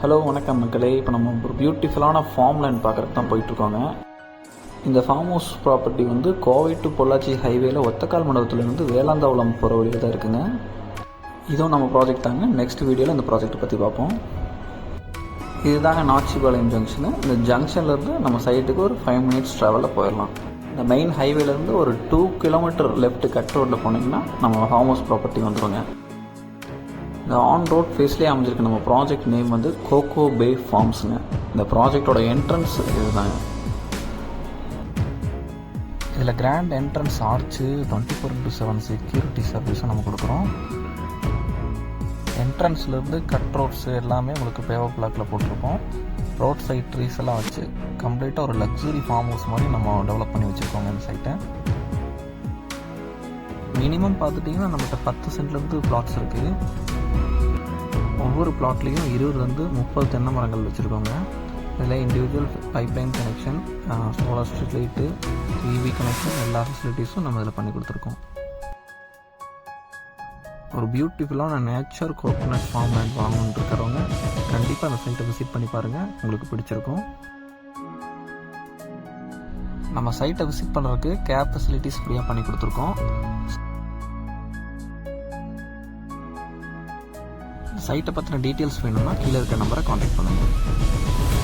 Hello வணக்கம் மக்களே. இப்போ நம்ம ஒரு பியூட்டிஃபுல்லான ஃபார்ம் லேண்ட் பார்க்குறதுக்கு தான் போயிட்டுருக்கோங்க. இந்த ஃபார்ம் ஹவுஸ் ப்ராப்பர்ட்டி வந்து கோவை டு பொள்ளாச்சி ஹைவேல ஒத்தக்கால் மண்டபத்துலேருந்து வேளாந்தாவளம் போகிற வழியில் தான் இருக்குங்க. இதுவும் நம்ம ப்ராஜெக்ட் தாங்க. நெக்ஸ்ட் வீடியோவில் இந்த ப்ராஜெக்ட்டை பற்றி பார்ப்போம். இதுதாங்க நாச்சிபாளையம் ஜங்ஷனு இந்த ஜங்ஷன்லேருந்து நம்ம சைட்டுக்கு ஒரு ஃபைவ் மினிட்ஸ் ட்ராவலில் போயிடலாம். இந்த மெயின் ஹைவேலேருந்து ஒரு டூ கிலோமீட்டர் லெஃப்ட் கட் ரோட்டில் போனீங்கன்னா நம்ம ஃபார்ம் ஹவுஸ் ப்ராப்பர்ட்டி வந்துடுங்க இந்த ஆன் ரோட் ஃபேஸ்லேயே அமைஞ்சிருக்க. நம்ம ப்ராஜெக்ட் நேம் வந்து கோகோ பே ஃபார்ம்ஸுங்க இந்த ப்ராஜெக்டோட என்ட்ரன்ஸ் இதுதாங்க. இதில் grand entrance arch twenty four into seven security சர்வீஸும் நம்ம கொடுக்குறோம். என்ட்ரன்ஸ்லேருந்து கட் ரோட்ஸு எல்லாமே உங்களுக்கு பேவர் பிளாக்கில் போட்டிருக்கோம். ரோட் சைட் ட்ரீஸ் எல்லாம் வச்சு கம்ப்ளீட்டாக ஒரு லக்ஸுரி ஃபார்ம் ஹவுஸ் மாதிரி நம்ம டெவலப் பண்ணி வச்சுருக்கோங்க இந்த சைட்டை மினிமம் பார்த்துட்டிங்கன்னா நம்மகிட்ட பத்து சென்ட்லேருந்து பிளாட்ஸ் இருக்குது ஒவ்வொரு பிளாட்லேயும் இருபதுலேருந்து முப்பது தென்னை மரங்கள் வச்சுருக்கோங்க. இதில் individual pipeline connection solar street light TV connection எல்லா ஃபெசிலிட்டிஸும் நம்ம இதில் பண்ணி கொடுத்துருக்கோம். ஒரு பியூட்டிஃபுல்லான நேச்சர் கோகோனட் ஃபார்ம் லேண்ட் வாங்கணுன்னு இருக்கிறவங்க கண்டிப்பாக அந்த சைட்டை விசிட் பண்ணி பாருங்கள் உங்களுக்கு பிடிச்சிருக்கும். நம்ம சைட்டை விசிட் பண்ணுறதுக்கு கேப் ஃபெசிலிட்டிஸ் ஃப்ரீயாக பண்ணி கொடுத்துருக்கோம். சைட்டை பற்றின டீட்டெயில்ஸ் வேணும்னா கீழே இருக்க நம்பரை காண்டாக்ட் பண்ணுங்கள்